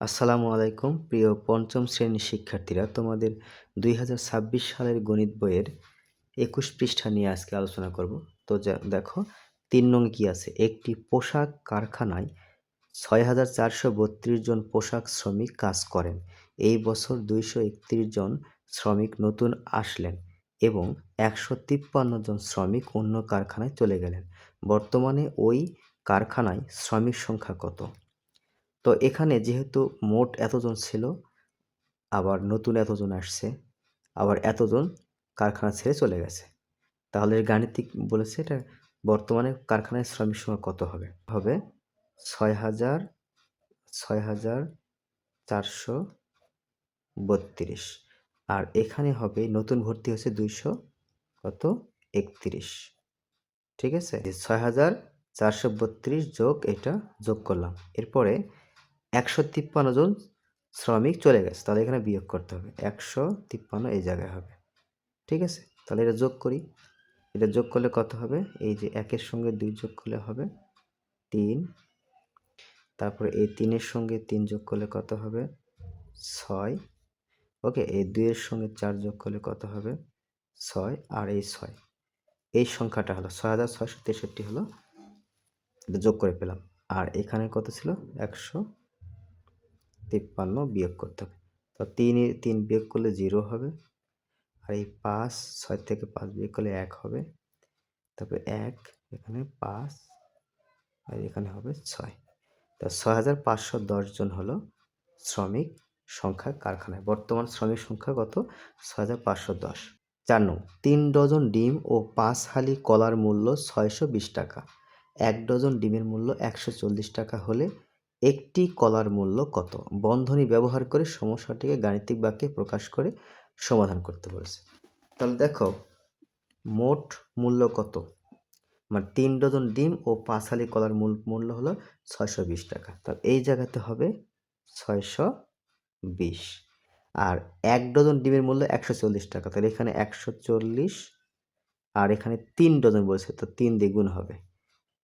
আসসালামু আলাইকুম, প্রিয় পঞ্চম শ্রেণির শিক্ষার্থীরা। তোমাদের দুই হাজার ছাব্বিশ সালের গণিত বইয়ের একুশ পৃষ্ঠা নিয়ে আজকে আলোচনা করব। তো দেখো, তিন নং কি আছে? একটি পোশাক কারখানায় ছয় হাজার চারশো বত্রিশ জন পোশাক শ্রমিক কাজ করেন। এই বছর দুইশো একত্রিশ জন শ্রমিক নতুন আসলেন এবং একশো তিপ্পান্ন জন শ্রমিক অন্য কারখানায় চলে গেলেন। বর্তমানে ওই কারখানায় শ্রমিক সংখ্যা কত? তো এখানে যেহেতু মোট এতজন ছিল, আবার নতুন এতজন আসছে, আবার এতজন কারখানা ছেড়ে চলে গেছে। তাহলে গাণিতিক বলেছে এটা বর্তমানে কারখানায় শ্রমিক সংখ্যা কত হবে? হবে ছয় হাজার ছয় হাজার চারশো বত্রিশ। আর এখানে হবে নতুন ভর্তি হচ্ছে দুইশো কত? একত্রিশ। ঠিক আছে? ছয় হাজার চারশো বত্রিশ যোগ এটা যোগ করলাম। এরপরে একশো তিপ্পান্ন জন শ্রমিক চলে গেছে, তাহলে এখানে বিয়োগ করতে হবে। একশো তিপ্পান্ন এই জায়গায় হবে। ঠিক আছে? তাহলে এটা যোগ করি। এটা যোগ করলে কত হবে? এই যে একের সঙ্গে দুই যোগ করলে হবে তিন। তারপরে এই তিনের সঙ্গে তিন যোগ করলে কত হবে? ছয়। ওকে, এই দুইয়ের সঙ্গে চার যোগ করলে কত হবে? ছয় আর এই ছয়। এই সংখ্যাটা হলো ছয় হাজার ছয়শো তেষট্টি হলো। এটা যোগ করে পেলাম। আর এখানে কত ছিল? একশো তিপ্পান্ন বিয়োগ করতে হবে। তো তিন তিন বিয়োগ করলে জিরো হবে আর এই পাঁচ, ছয় থেকে পাঁচ বিয়োগ করলে এক হবে। তারপরে এক, এখানে পাঁচ আর এখানে হবে ছয়। তো ছয় হাজার পাঁচশো দশজন হলো শ্রমিক সংখ্যা কারখানায়। বর্তমান শ্রমিক সংখ্যা কত? ছয় হাজার পাঁচশো দশ। চার তিন ডজন ডিম ও পাঁচ হালি কলার মূল্য ছয়শো বিশ টাকা। এক ডজন ডিমের মূল্য একশো চল্লিশ টাকা হলে একটি কলার মূল্য কত? বন্ধনী ব্যবহার করে সমস্যাটিকে গাণিতিক বাক্যে প্রকাশ করে সমাধান করতে বলেছে। তাহলে দেখো, মোট মূল্য কত? মানে তিন ডজন ডিম ও পাঁচালি কলার মূল, মূল্য হলো ছয়শো বিশ টাকা। তাহলে এই জায়গাতে হবে ছয়শো বিশ। আর এক ডজন ডিমের মূল্য একশো চল্লিশ টাকা। তাহলে এখানে একশো চল্লিশ আর এখানে তিন ডজন বলছে, তো তিন দ্বিগুণ হবে।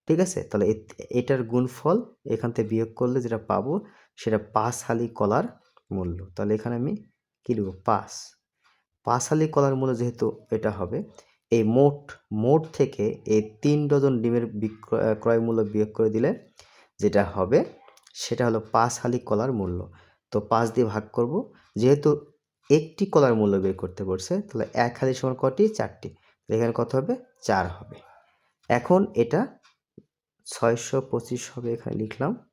ঠিক আছে? তাহলে এটার গুণফল এখান থেকে বিয়োগ করলে যেটা পাবো সেটা পাঁচ হালি কলার মূল্য। তাহলে এখানে আমি কী লিখব? পাঁচ। পাঁচ হালি কলার মূল্য যেহেতু এটা হবে, এই মোট মোট থেকে এই তিন ডজন ডিমের বিক্রয় ক্রয় মূল্য বিয়োগ করে দিলে যেটা হবে সেটা হলো পাঁচ হালি কলার মূল্য। তো পাঁচ দিয়ে ভাগ করব, যেহেতু একটি কলার মূল্য বের করতে বলছে, তাহলে এক হালি সমান কটি? চারটি। এখানে কত হবে? চার হবে। এখন এটা ছয়শো পঁচিশ হবে এখানে লিখলাম।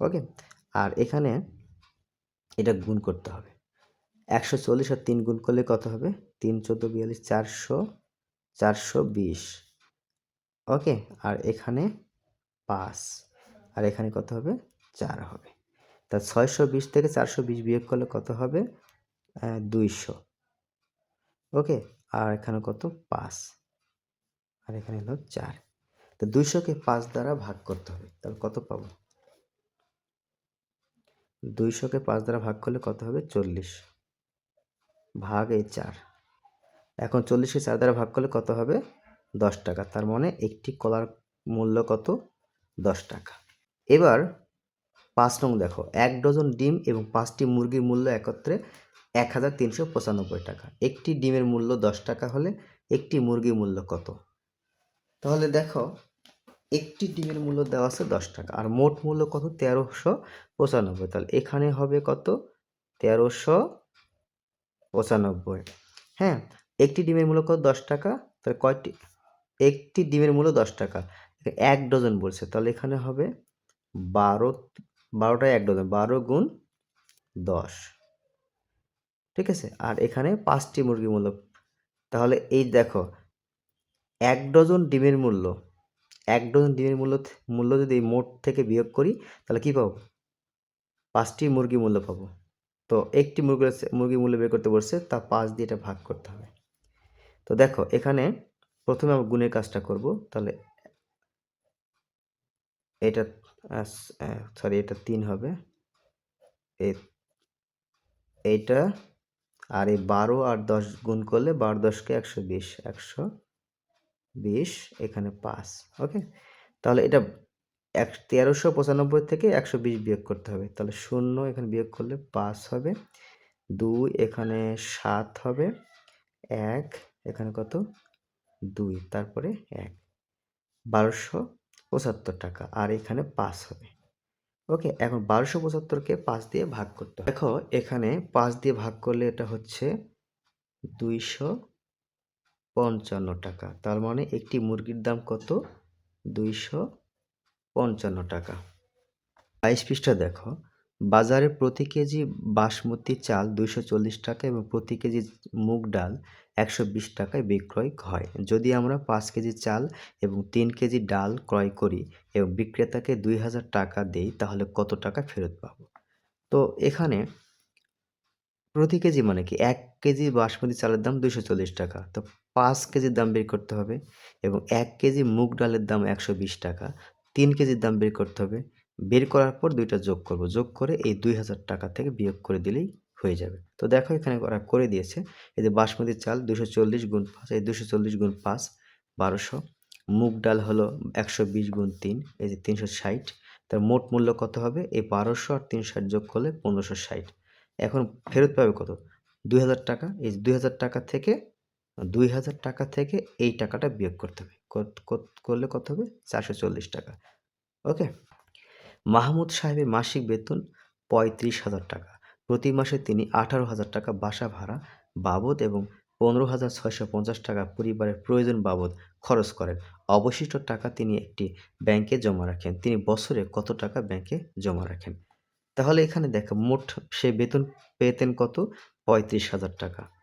ওকে? আর এখানে এটা গুণ করতে হবে। একশো চল্লিশ আর তিন গুণ করলে কত হবে? তিন, চোদ্দ, বিয়াল্লিশ, চারশো চারশো বিশ। ওকে? আর এখানে পাঁচ। আর এখানে কত হবে? চার হবে। তা ছয়শো বিশ থেকে চারশো বিশ বিয়োগ করলে কত হবে? দুইশো। ওকে? আর এখানে কত? পাঁচ। আর এখানে হলো চার। তো দুইশোকে পাঁচ দ্বারা ভাগ করতে হবে, তাহলে কত পাবো? দুইশোকে পাঁচ দ্বারা ভাগ করলে কত হবে? চল্লিশ। ভাগ এই চার। এখন চল্লিশকে চার দ্বারা ভাগ করলে কত হবে? দশ টাকা। তার মানে একটি কলার মূল্য কত? দশ টাকা। এবার পাঁচ নং দেখো, এক ডজন ডিম এবং পাঁচটি মুরগির মূল্য একত্রে এক হাজার তিনশো পঁচানব্বই টাকা। একটি ডিমের মূল্য দশ টাকা হলে একটি মুরগির মূল্য কত? তাহলে দেখো একটি ডিমের মূল্য দেওয়া আছে দশ টাকা। আর মোট মূল্য কত? তেরোশো পঁচানব্বই। তাহলে এখানে হবে কত? তেরোশো পঁচানব্বই। হ্যাঁ একটি ডিমের মূল্য কত? দশ টাকা। তাহলে কয়টি? একটি ডিমের মূল্য দশ টাকা। এক ডজন বলছে। তাহলে এখানে হবে বারো, বারোটায় এক ডজন। বারো গুণ দশ। ঠিক আছে? আর এখানে পাঁচটি মুরগি মূল্য। তাহলে এই দেখো, এক ডজন ডিমের মূল্য এক ডজন ডিমের মূল্য মূল্য যদি মোট থেকে বিয়োগ করি, তাহলে কী পাবো? পাঁচটি মুরগি মূল্য পাবো। তো একটি মুরগি মুরগি মূল্য বের করতে বলছে, তা পাঁচ দিয়ে এটা ভাগ করতে হবে। তো দেখো, এখানে প্রথমে আমরা গুণের কাজটা করব, তাহলে এটা সরি এটা তিন হবে। এইটা, আর এই বারো আর দশ গুণ করলে বারো দশকে একশো বিশ, একশো বিশ, এখানে পাঁচ ওকে তাহলে এটা এক, তেরোশো পঁচানব্বই থেকে একশো বিশ বিয়োগ করতে হবে। তাহলে শূন্য এখানে বিয়োগ করলে পাঁচ হবে, দুই এখানে সাত হবে, এক এখানে কত? দুই, তারপরে এক, বারোশো পঁচাত্তর টাকা, আর এখানে পাঁচ হবে ওকে এখন বারোশো পঁচাত্তরকে পাঁচ দিয়ে ভাগ করতে দেখো, এখানে পাঁচ দিয়ে ভাগ করলে এটা হচ্ছে দুইশো পঞ্চান্ন টাকা। তার মানে একটি মুরগির দাম কত? দুইশো পঞ্চান্ন টাকা। বাইশ পৃষ্ঠা দেখো। বাজারে প্রতি কেজি বাসমতি চাল দুইশো চল্লিশ টাকা এবং প্রতি কেজি মুগ ডাল একশো বিশ টাকায় বিক্রয় হয়। যদি আমরা পাঁচ কেজি চাল এবং তিন কেজি ডাল ক্রয় করি এবং বিক্রেতাকে দুই হাজার টাকা দেই, তাহলে কত টাকা ফেরত পাবো? তো এখানে প্রতি কেজি মানে কি? এক কেজি বাসমতি চালের দাম দুইশো চল্লিশ টাকা। তো পাঁচ কেজির দাম বের করতে হবে এবং এক কেজি মুগ ডালের দাম একশো বিশ টাকা। তিন কেজির দাম বের করতে হবে। বের করার পর দুইটা যোগ করব। যোগ করে এই দুই হাজার টাকা থেকে বিয়োগ করে দিলেই হয়ে যাবে। তো দেখো এখানে ওরা করে দিয়েছে। এই যে বাসমতি চাল দুশো চল্লিশ গুণ পাঁচ, এই দুশো চল্লিশ গুণ পাঁচ বারোশো। মুগ ডাল হলো একশো বিশ গুণ তিন, এই যে তিনশো ষাট। তার মোট মূল্য কত হবে? এই বারোশো আর তিনশো ষাট যোগ করলে পনেরোশো ষাট। এখন ফেরত পাবে কত? দুই হাজার টাকা। এই দুই হাজার টাকা থেকে দুই হাজার টাকা থেকে এই টাকাটা বিয়োগ করতে হবে। করলে কত হবে? চারশো চল্লিশ টাকা। ওকে? মাহমুদ সাহেবের মাসিক বেতন পঁয়ত্রিশ হাজার টাকা। প্রতি মাসে তিনি আঠারো হাজার টাকা বাসা ভাড়া বাবদ এবং পনেরো হাজার ছয়শো পঞ্চাশ টাকা পরিবারের প্রয়োজন বাবদ খরচ করেন। অবশিষ্ট টাকা তিনি একটি ব্যাংকে জমা রাখেন। তিনি বছরে কত টাকা ব্যাংকে জমা রাখেন? তাহলে এখানে দেখো, মোট সে বেতন পেতেন কত? পঁয়ত্রিশ হাজার টাকা।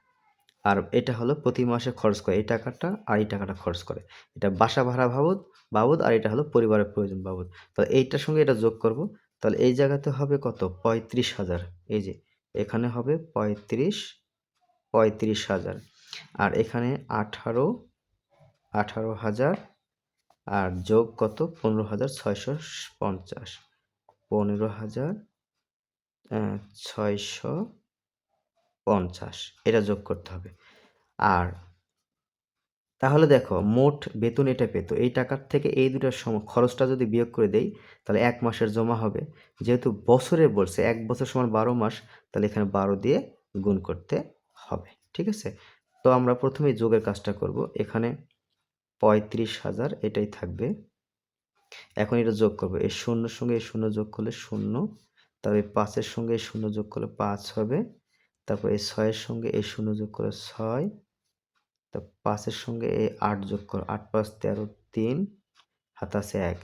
আর এটা হলো প্রতি মাসে খরচ করে। এই টাকাটা আর এই টাকাটা খরচ করে। এটা বাসা ভাড়া বাবদ বাবদ আর এটা হলো পরিবারের প্রয়োজন বাবদ। তাহলে এইটার সঙ্গে এটা যোগ করব। তাহলে এই জায়গাতে হবে কত? পঁয়ত্রিশ হাজার। এই যে, এখানে হবে পঁয়ত্রিশ পঁয়ত্রিশ হাজার। আর এখানে আঠারো আঠারো হাজার। আর যোগ কত? পনেরো হাজার ছয়শো পঞ্চাশ। পনেরো হাজার ছয়শো পঞ্চাশ। এটা যোগ করতে হবে। আর তাহলে দেখো, মোট বেতন এটা পেতো। এই টাকার থেকে এই দুটার সম, খরচটা যদি বিয়োগ করে দেই, তাহলে এক মাসের জমা হবে। যেহেতু বছরে বলছে, এক বছর সমান বারো মাস, তাহলে এখানে বারো দিয়ে গুণ করতে হবে। ঠিক আছে? তো আমরা প্রথমেই যোগের কাজটা করব। এখানে পঁয়ত্রিশ হাজার এটাই থাকবে। এখন এটা যোগ করব। এই শূন্যর সঙ্গে এই শূন্য যোগ করলে শূন্য তারপরে পাঁচের সঙ্গে এই শূন্য যোগ করলে পাঁচ হবে। তারপর এই ছয়ের সঙ্গে এই শূন্য যোগ করলে ছয়, তো পাঁচের সঙ্গে এই আট যোগ করো, আট পাঁচ তেরো তিন হাত আছে এক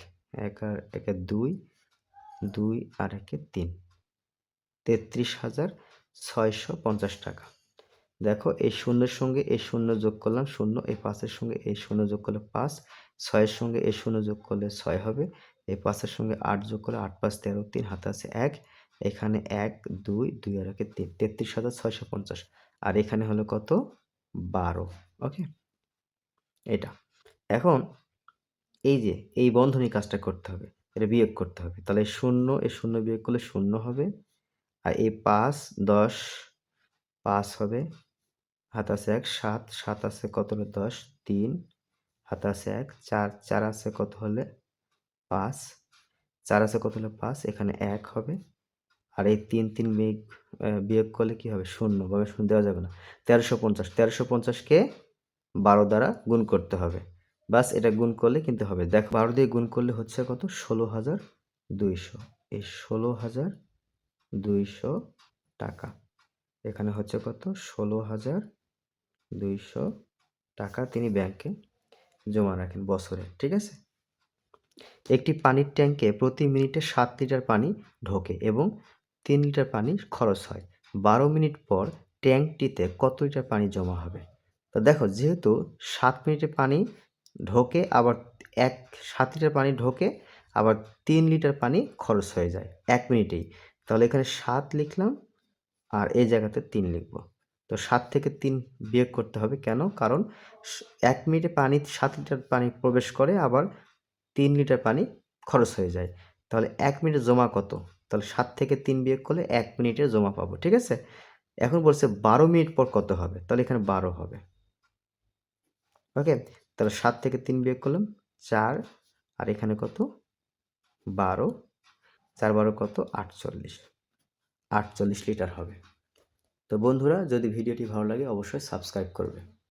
এক আর একে দুই দুই আর একে তিন। তেত্রিশ হাজার ছয়শো পঞ্চাশ টাকা। দেখো এই শূন্যের সঙ্গে এই শূন্য যোগ করলাম, শূন্য, এই পাঁচের সঙ্গে এই শূন্য যোগ করলে পাঁচ, ছয়ের সঙ্গে এই শূন্য যোগ করলে ছয় হবে, এই পাঁচের সঙ্গে আট যোগ করলে আট পাঁচ তেরো তিন হাতে আছে এক এখানে এক, দুই দুই আর একে তিন, তেত্রিশ হাজার ছয়শো পঞ্চাশ। আর এখানে হলো কত? বারো, ওকে? এটা। এখন এই যে, এই বন্ধনী কাজটা করতে হবে, এটা বিয়োগ করতে হবে। তাহলে শূন্য এ শূন্য বিয়োগ করলে শূন্য হবে, আর এই পাঁচ, দশ, পাঁচ হবে হাত আছে এক, সাত সাত আছে কত হলে? দশ, তিন হাত আছে এক, চার চার আছে কত হলে? পাঁচ, চার আছে কত হলে? পাঁচ, এখানে এক হবে। আর এই তিন তিন মেঘ বিয়োগ করলে কি হবে? শূন্য, ভাবে শূন্য দেওয়া যাবে না। তেরোশো পঞ্চাশ, তেরোশো পঞ্চাশকে বারো দ্বারা গুণ করতে হবে। বাস এটা গুণ করলে কিন্তু হবে। দেখো, বারো দিয়ে গুণ করলে হচ্ছে কত? ষোলো হাজার দুইশো। এই ষোলো হাজার দুইশো টাকা। এখানে হচ্ছে কত? ষোলো হাজার দুইশো টাকা তিনি ব্যাংকে জমা রাখেন বছরে, ঠিক আছে? একটি পানির ট্যাঙ্কে প্রতি মিনিটে সাত লিটার পানি ঢোকে এবং তিন লিটার পানি খরচ হয়। বারো মিনিট পর ট্যাঙ্কটিতে কত লিটার পানি জমা হবে? তো দেখো, যেহেতু সাত মিনিটে পানি ঢোকে, আবার এক, সাত লিটার পানি ঢোকে, আবার তিন লিটার পানি খরচ হয়ে যায় এক মিনিটেই। তাহলে এখানে সাত লিখলাম আর এই জায়গাতে তিন লিখব। তো সাত থেকে তিন বিয়োগ করতে হবে কেন? কারণ এক মিনিটে পানি, সাত লিটার পানি প্রবেশ করে, আবার তিন লিটার পানি খরচ হয়ে যায়। তাহলে এক মিনিটে জমা কত? তাহলে সাত থেকে তিন বিয়োগ করলে এক মিনিটে জমা পাবো, ঠিক আছে? এখন বলছে বারো মিনিট পর কত হবে? তাহলে এখানে বারো হবে। ওকে? তাহলে সাত থেকে তিন বিয়োগ করলাম, চার, আর এখানে কত? বারো। চার বারো কত? আটচল্লিশ। আটচল্লিশ লিটার হবে। তো বন্ধুরা, যদি ভিডিওটি ভালো লাগে, অবশ্যই সাবস্ক্রাইব করবে।